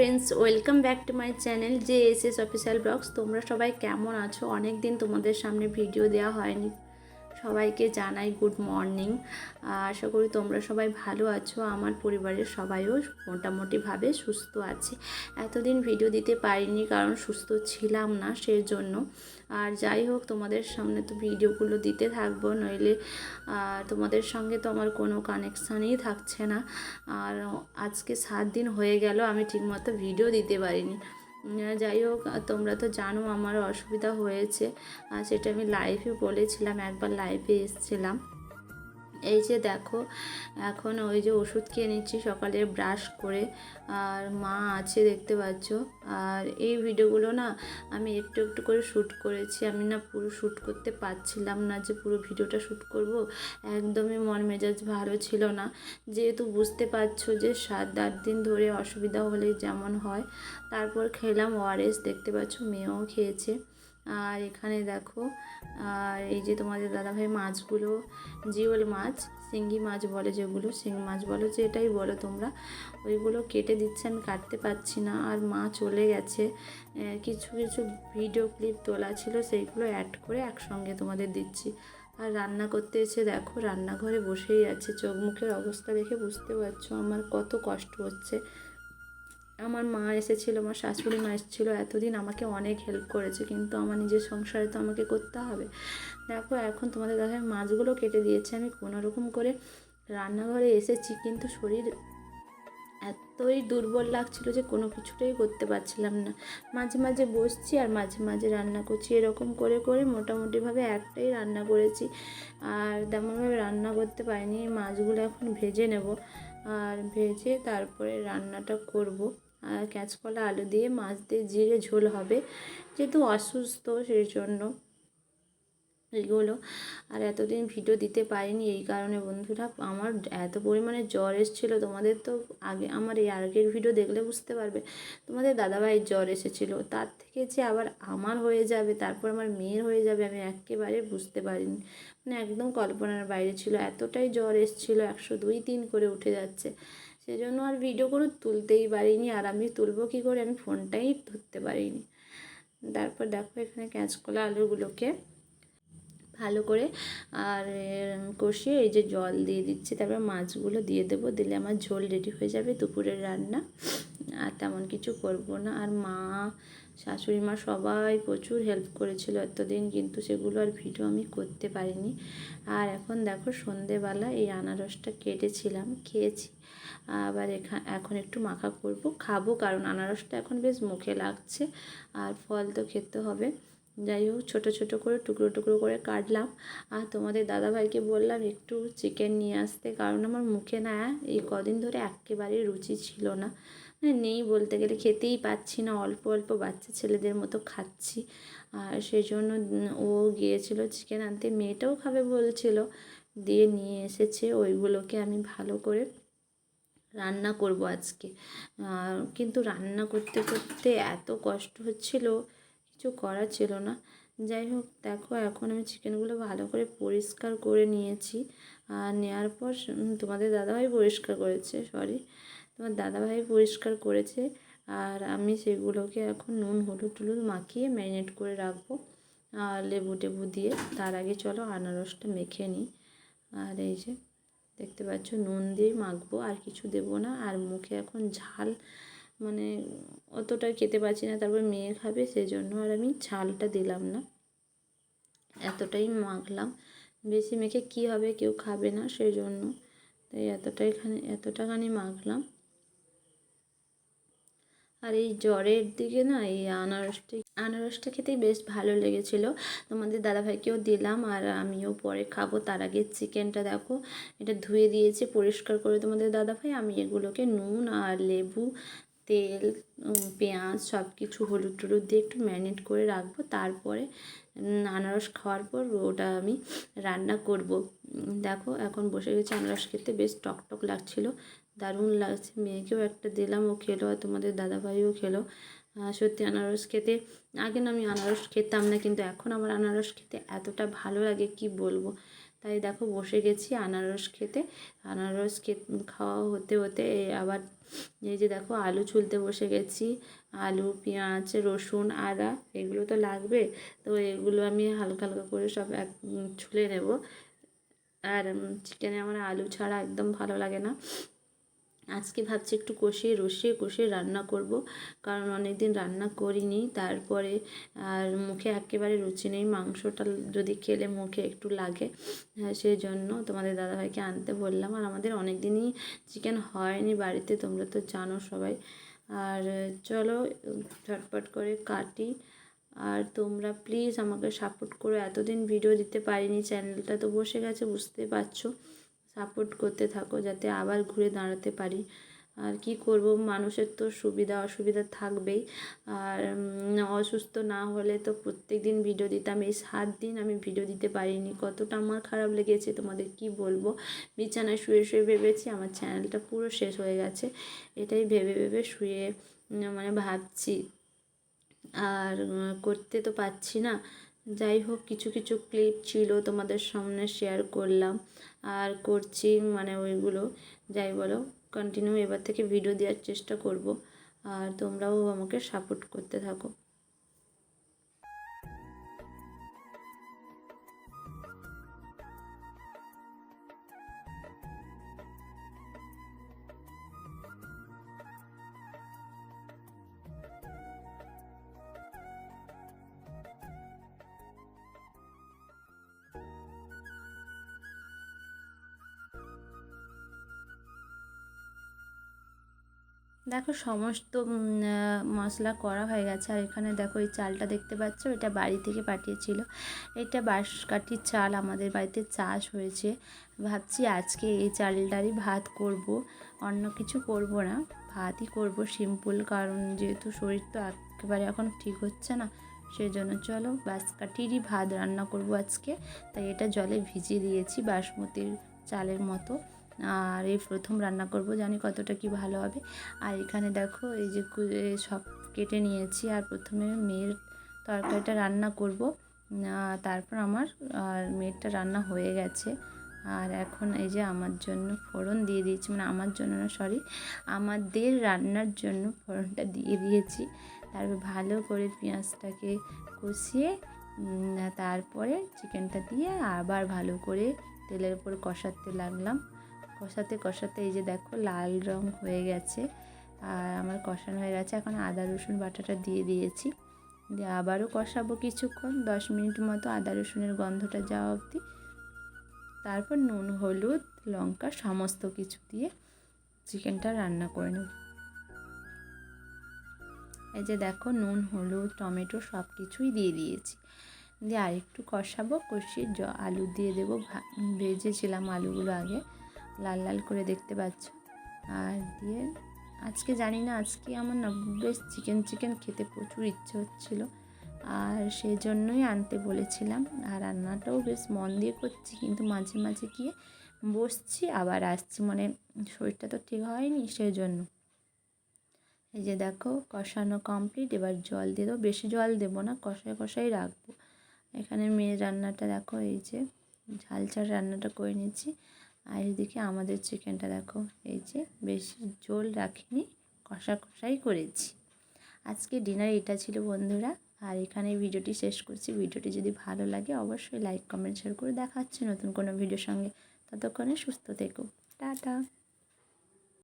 Friends welcome back to my channel যে S S official blogs তোমরা সবাই কেমন আছো? অনেক দিন তোমাদের সামনে ভিডিও দেওয়া হয়নি। সবাইকে জানাই গুড মর্নিং আশা করি তোমরা সবাই ভালো আছো, আমার পরিবারের সবাইও মোটামুটিভাবে সুস্থ আছে। এতদিন ভিডিও দিতে পারিনি কারণ সুস্থ ছিলাম না সেই জন্য আর যাই হোক, তোমাদের সামনে তো ভিডিওগুলো দিতে থাকব, নইলে তোমাদের সঙ্গে তো আমার কোনো কানেকশানই থাকছে না। আর আজকে সাত দিন হয়ে গেল, আমি ঠিকমতো ভিডিও দিতে পারিনি। যাই হোক তোমরা তো জানো আমার অসুবিধা হয়েছে। সেটা আমি লাইভে বলেছিলাম, একবার লাইভে এসেছিলাম। এই যে দেখো, এখন ওই যে ওষুধ খেয়ে নিচ্ছি, সকালে ব্রাশ করে। আর মা আছে দেখতে পাচ্ছ। আর এই ভিডিওগুলো না আমি একটু একটু করে শ্যুট করেছি। আমি না পুরো শ্যুট করতে পারছিলাম না যে পুরো ভিডিওটা শ্যুট করব। একদমই মন মেজাজ ভালো ছিল না। যেহেতু বুঝতে পারছ যে সাত আট দিন ধরে অসুবিধা হলে যেমন হয়। তারপর খেলাম ওআরএস দেখতে পাচ্ছ মেয়েও খেয়েছে। আর এখানে দেখো, আর এই যে তোমাদের দাদাভাই মাছগুলো, জিওল মাছ, শিঙ্গি মাছ বলে যেগুলো, শিঙ্গি মাছ বলো যে এটাই বলো তোমরা, ওইগুলো কেটে দিচ্ছে, আমি কাটতে পারছি না, আর মা চলে গেছে। কিছু কিছু ভিডিও ক্লিপ তোলা ছিল, সেইগুলো অ্যাড করে একসঙ্গে তোমাদের দিচ্ছি। আর রান্না করতে এসে দেখো, রান্নাঘরে বসেই আছে, চোখ মুখের অবস্থা দেখে বুঝতে পারছ, আমার কত কষ্ট হচ্ছে। আমার মা এসেছিল, আমার শাশুড়ি মা এসেছিল, এতদিন আমাকে অনেক হেল্প করেছে, কিন্তু আমার নিজের সংসারে তো আমাকে করতে হবে। দেখো, এখন তোমাদের দাদা মাছগুলো কেটে দিয়েছে, আমি কোনো রকম করে রান্নাঘরে এসেছি, কিন্তু শরীর এতই দুর্বল লাগছিল যে কোনো কিছুটাই করতে পারছিলাম না। মাঝে মাঝে বসছি আর মাঝে মাঝে রান্না করছি, এরকম করে করে মোটামুটিভাবে একটাই রান্না করেছি। আর তেমনভাবে রান্না করতে পারিনি, মাছগুলো এখন ভেজে নেব। আর ভেজে তারপরে রান্নাটা করব। কাঁচকলা, আলু দিয়ে মাছ দিয়ে জিরে ঝোল হবে। যেহেতু অসুস্থ সেই জন্য এগুলো। আর এতদিন ভিডিও দিতে পারিনি, এই কারণে বন্ধুরা, আমার এত পরিমাণে জ্বর এসেছিল, তোমাদের তো আগে আমার এই আগের ভিডিও দেখলে বুঝতে পারবে। তোমাদের দাদাভাইয়ের জ্বর এসেছিল, তার থেকে যে আবার আমার হয়ে যাবে, তারপর আমার মেয়ের হয়ে যাবে, আমি একেবারে বুঝতে পারিনি। মানে একদম কল্পনার বাইরে ছিল, এতটাই জ্বর এসেছিল, একশো দুই তিন করে উঠে যাচ্ছে। সেজন্য আর ভিডিও করে তুলতেই পারিনি। আর আমি তুলবো কী করে? আমি ফোনটাই ধরতে পারিনি। তারপর দেখো এখানে কাঁচকলা আলুগুলোকে। ভালো করে আর কষিয়ে এই যে জল দিয়ে দিচ্ছি, তারপর মাছগুলো দিয়ে দেবো। দিলে আমার ঝোল রেডি হয়ে যাবে দুপুরের রান্না। আর তেমন কিছু করব না। আর মা শাশুড়ি মা সবাই প্রচুর হেল্প করেছিল এতদিন, কিন্তু সেগুলো আর ভিডিও আমি করতে পারিনি। আর এখন দেখো সন্ধেবেলা এই আনারসটা কেটেছিলাম, খেয়েছি। আবার এখানে এখন একটু মাখা করব, খাব, কারণ আনারসটা এখন বেশ মুখে লাগছে, আর ফল তো খেতে হবে। যাই হোক, ছোটো ছোটো করে, টুকরো টুকরো করে কাটলাম। আর তোমাদের দাদাভাইকে বললাম একটু চিকেন নিয়ে আসতে, কারণ আমার মুখে না এই কদিন ধরে একেবারে রুচি ছিল না। নেই বলতে গেলে। খেতেই পাচ্ছি না। অল্প অল্প বাচ্চা ছেলেদের মতো খাচ্ছি। আর সেই জন্য ও গিয়েছিল চিকেন আনতে। মেয়েটাও খাবে বলছিল। দিয়ে নিয়ে এসেছে। ওইগুলোকে আমি ভালো করে রান্না করব আজকে। কিন্তু রান্না করতে করতে এত কষ্ট হচ্ছিল। কিছু করার ছিল না। যাই হোক, দেখো, এখন আমি চিকেনগুলো ভালো করে পরিষ্কার করে নিয়েছি। আর নেওয়ার পর তোমাদের দাদাভাই পরিষ্কার করেছে সরি তোমার দাদাভাই পরিষ্কার করেছে, আর আমি সেগুলোকে এখন নুন, হলুদ, টুলুদ মাখিয়ে ম্যারিনেট করে রাখব, আর লেবু টেবু দিয়ে। তার আগে চলো আনারসটা মেখে নিই। আর এই যে, দেখতে পাচ্ছ নুন দিয়ে মাখবো, আর কিছু দেবো না। আর মুখে এখন ঝাল মানে অতটা খেতে পারছি না, তারপর মেয়ে খাবে সেই জন্য আর আমি ঝালটা দিলাম না। এতটাই মাখলাম। বেশি মেখে কী হবে কেউ খাবে না সেই জন্য তাই এতটাই খানি, এতটাখানি মাখলাম। আর এই জ্বরের দিকে না, এই আনারসটা আনারসটা খেতেই বেশ ভালো লেগেছিল। তোমাদের দাদাভাইকেও দিলাম আর আমিও পরে খাব। তার আগে চিকেনটা দেখো, এটা ধুয়ে দিয়েছি, পরিষ্কার করে তোমাদের দাদাভাই। আমি এগুলোকে নুন আর লেবু তেল পেঁয়াজ সব কিছু হলুদ টলুদ দিয়ে একটু ম্যারিনেট করে রাখব। তারপরে আনারস খাওয়ার পর ওটা আমি রান্না করব। দেখো এখন বসে গেছে আনারস খেতে, বেশ টক টক লাগছিল। দারুণ লাগছে, মেয়েকেও একটা দিলাম, ও খেলো আর তোমাদের দাদাভাইও খেলো। সত্যি আনারস খেতে, আগে না আমি আনারস খেতাম না, কিন্তু এখন আমার আনারস খেতে এতটা ভালো লাগে, কি বলব? তাই দেখো বসে গেছি আনারস খেতে। আনারস খাওয়া হতে হতে আবার এই যে দেখো আলু ছুলতে বসে গেছি। আলু, পেঁয়াজ, রসুন, আদা এগুলো তো লাগবে। তো এগুলো আমি হালকা হালকা করে সব এক ছুলে নেব। আর চিকেনে আমার আলু ছাড়া একদম ভালো লাগে না। আজকে ভাবছি একটু কষিয়ে রসিয়ে কষিয়ে রান্না করব। কারণ অনেক দিন রান্না করিনি। তারপরে আর মুখে একেবারে রুচি নেই। মাংসটা যদি খেলে মুখে একটু লাগে হ্যাঁ, সেই জন্য তোমাদের দাদাভাইকে আনতে বললাম। আর আমাদের অনেক দিনই চিকেন হয়নি বাড়িতে তোমরা তো জানো সবাই। আর চলো ঝটপট করে কাটি। আর তোমরা প্লিজ আমাকে সাপোর্ট করো। এতদিন ভিডিও দিতে পারিনি চ্যানেলটা তো বসে গেছে বুঝতে পারছ। সাপোর্ট করতে থাকো যাতে আবার ঘুরে দাঁড়াতে পারি। আর কি করব? মানুষের তো সুবিধা অসুবিধা থাকবেই। আর অসুস্থ না হলে তো প্রত্যেক দিন ভিডিও দিতাম। এই সাত দিন আমি ভিডিও দিতে পারিনি। কতটা আমার খারাপ লেগেছে, তোমাদের কি বলব? বিছানায় শুয়ে শুয়ে ভেবেছি আমার চ্যানেলটা পুরো শেষ হয়ে গেছে। এটাই ভেবে ভেবে শুয়ে মানে ভাবছি। আর করতে তো পারছি না। যাই হোক, কিছু কিছু ক্লিপ ছিল তোমাদের সামনে শেয়ার করলাম। আর করছি মানে ওইগুলো। যাই বলো কন্টিনিউ এবার থেকে ভিডিও দেওয়ার চেষ্টা করব। আর তোমরাও আমাকে সাপোর্ট করতে থাকো। দেখো সমস্ত মশলা করা হয়ে গেছে। আর এখানে দেখো এই চালটা দেখতে পাচ্ছ, এটা বাড়ি থেকে পাঠিয়েছিল। এটা বাঁশকাঠির চাল আমাদের বাড়িতে চাষ হয়েছে। ভাবছি আজকে এই চালটারই ভাত করব। অন্য কিছু করব না, ভাতই করব সিম্পল কারণ যেহেতু শরীর তো একেবারে এখন ঠিক হচ্ছে না সেই জন্য চলো বাঁশকাঠিরই ভাত রান্না করব আজকে। তাই এটা জলে ভিজিয়ে দিয়েছি বাসমতির চালের মতো। আর এই প্রথম রান্না করব, জানি কতটা কি ভালো হবে। আর এখানে দেখো, এই যে সব কেটে নিয়েছি আর প্রথমে মেয়ের তরকারিটা রান্না করব। তারপর আমার আর মেয়েরটা রান্না হয়ে গেছে। আর এখন এই যে আমার জন্য ফোড়ন দিয়ে দিয়েছি মানে আমার জন্য না, সরি, আমাদের রান্নার জন্য ফোড়নটা দিয়ে দিয়েছি। তারপর ভালো করে পেঁয়াজটাকে কষিয়ে তারপরে চিকেনটা দিয়ে আবার ভালো করে তেলের উপর কষাতে লাগলাম। কষাতে কষাতে এই যে দেখো লাল রং হয়ে গেছে। আর আমার কষানো হয়ে গেছে। এখন আদা, রসুন, বাটাটা দিয়ে দিয়েছি। দিয়ে আবারও কষাবো কিছুক্ষণ, দশ মিনিট মতো আদা, রসুনের গন্ধটা যাওয়া অবধি। তারপর নুন, হলুদ, লঙ্কা সমস্ত কিছু দিয়ে চিকেনটা রান্না করে নেব। এই যে দেখো নুন, হলুদ, টমেটো সব কিছুই দিয়ে দিয়েছি। দিয়ে আরেকটু কষাবো, কষিয়ে আলু দিয়ে দেবো। ভেজেছিলাম আলুগুলো আগে। লাল লাল করে দেখতে পাচ্ছ। আর দিয়ে আজকে জানি না, আজকে আমার না বেশ চিকেন চিকেন খেতে প্রচুর ইচ্ছে হচ্ছিল। আর সেই জন্যই আনতে বলেছিলাম। আর রান্নাটাও বেশ মন দিয়ে করছি, কিন্তু মাঝে মাঝে গিয়ে বসছি, আবার আসছি। মানে শরীরটা তো ঠিক হয়নি সেই জন্য এই যে দেখো, কষানো কমপ্লিট এবার জল দিয়ে দেবো। বেশি জল দেবো না, কষায় কষাই রাখব। এখানে মেয়ের রান্নাটা দেখো, এই যে ঝাল ঝাল রান্নাটা করে নিচ্ছি। আর এদিকে আমাদের চিকেনটা দেখো, এই যে বেশি ঝোল রাখিনি, কষা কষাই করেছি। আজকে ডিনার এটা ছিল বন্ধুরা, আর এখানে ভিডিওটি শেষ করছি। ভিডিওটি যদি ভালো লাগে অবশ্যই লাইক, কমেন্ট, শেয়ার করে দেখা হচ্ছে নতুন কোনো ভিডিওর সঙ্গে। ততক্ষণে সুস্থ থেকো। টাটা।